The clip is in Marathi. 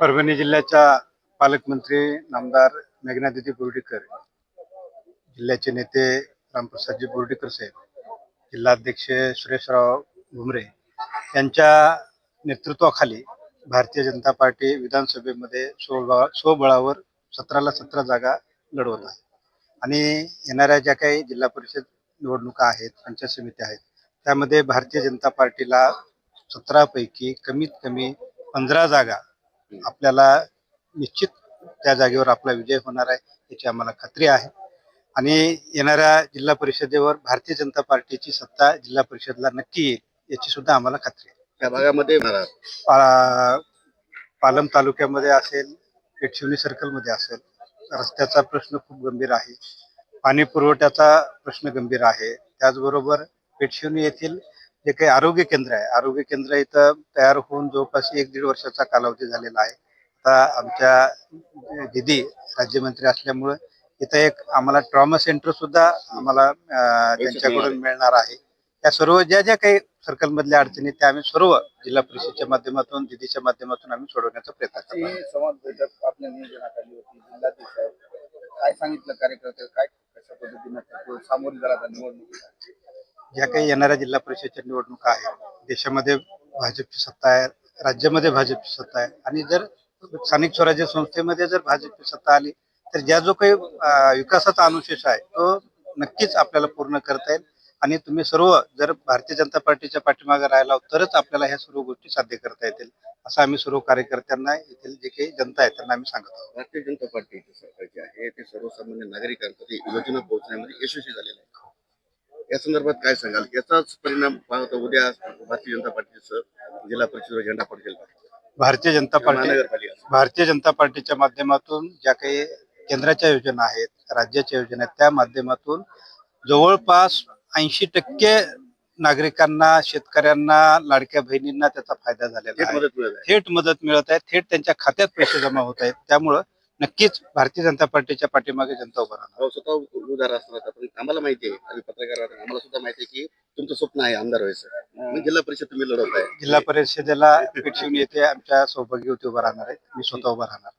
परभणी जिल्ह्याच्या पालकमंत्री नामदार मेघनादिती बोर्डीकर जिल्ह्याचे नेते रामप्रसादजी बोर्डीकर साहेब जिल्हाध्यक्ष सुरेशराव भुमरे यांच्या नेतृत्वाखाली भारतीय जनता पार्टी विधानसभेमध्ये स्वबळा स्वबळावर सतराला सतरा जागा लढवत आहे. आणि येणाऱ्या ज्या काही जिल्हा परिषद निवडणुका आहेत पंचायत समित्या आहेत त्यामध्ये भारतीय जनता पार्टीला सतरापैकी कमीत कमी पंधरा जागा आपल्याला निश्चित त्या जागेवर आपला विजय होणार आहे याची आम्हाला खात्री आहे. आणि येणाऱ्या जिल्हा परिषदेवर भारतीय जनता पार्टीची सत्ता जिल्हा परिषदला नक्की येईल याची सुद्धा आम्हाला खात्री आहे. त्या भागामध्ये पा- पालम तालुक्यामध्ये असेल पेटशिवनी सर्कलमध्ये असेल रस्त्याचा प्रश्न खूप गंभीर आहे. पाणी पुरवठ्याचा प्रश्न गंभीर आहे. त्याचबरोबर पेटशिवनी येथील जे काही आरोग्य केंद्र आहे आरोग्य केंद्र इथं तयार होऊन जवळपास एक दीड वर्षाचा कालावधी झालेला आहे. आता आमच्या दिदी राज्यमंत्री असल्यामुळे इथं एक आम्हाला ट्रॉमा सेंटर सुद्धा आम्हाला त्यांच्याकडून मिळणार आहे. त्या सर्व ज्या ज्या काही सर्कल मधल्या अडचणी त्या आम्ही सर्व जिल्हा परिषदच्या माध्यमातून दिदीच्या माध्यमातून आम्ही सोडवण्याचा प्रयत्न करतो संवाद बैठक आपल्या नियोजनात होती. काय सांगितलं कार्यकर्ते काय कशा पद्धतीने सामोरे जाणार निवडणुकीला? ज्या काही येणाऱ्या जिल्हा परिषदच्या निवडणुका आहेत देशामध्ये भाजपची सत्ता आहे राज्यामध्ये भाजपची सत्ता आहे. आणि जर स्थानिक स्वराज्य संस्थेमध्ये जर भाजपची सत्ता आली तर ज्या जो काही विकासाचा अनुशेष आहे तो नक्कीच आपल्याला पूर्ण करता येईल. आणि तुम्ही सर्व जर भारतीय जनता पार्टीच्या पाठीमागे राहिला तरच आपल्याला ह्या सर्व गोष्टी साध्य करता येतील. असं आम्ही सर्व कार्यकर्त्यांना येथील जे काही जनता आहे त्यांना आम्ही सांगत आहोत. भारतीय जनता पार्टी सरकार जे आहे ते सर्वसामान्य नागरिकांपर्यंत योजना पोहोचण्यामध्ये यशस्वी झालेलं आहे. या संदर्भात काय सांगाल? याचाच परिणाम पाहतो उद्या भारतीय जनता पार्टीचं जिल्हा परिषदेवर झेंडा पडतील? भारतीय जनता पार्टी भारतीय जनता पार्टीच्या माध्यमातून ज्या काही केंद्राच्या योजना आहेत राज्याच्या योजना आहेत त्या माध्यमातून जवळपास ऐंशी टक्के नागरिकांना शेतकऱ्यांना लाडक्या बहिणींना त्याचा फायदा झालेला आहे. थेट मदत मिळत आहे. थेट त्यांच्या खात्यात पैसे जमा होत आहेत. त्यामुळं नक्कीच भारतीय जनता पार्टीच्या पाठीमागे जनता उभा राहणार. अहो, स्वतः उदार असणार आम्हाला माहिती आहे आम्ही पत्रकार आहोत, आम्हाला सुद्धा माहिती आहे की तुमचं स्वप्न आहे आमदार व्हायचं. मग जिल्हा परिषद तुम्ही लढवत आहे जिल्हा परिषदेला पेटशिवनी येथे आमच्या सौभाग्यवती उभा राहणार आहेत. मी स्वतः उभा राहणार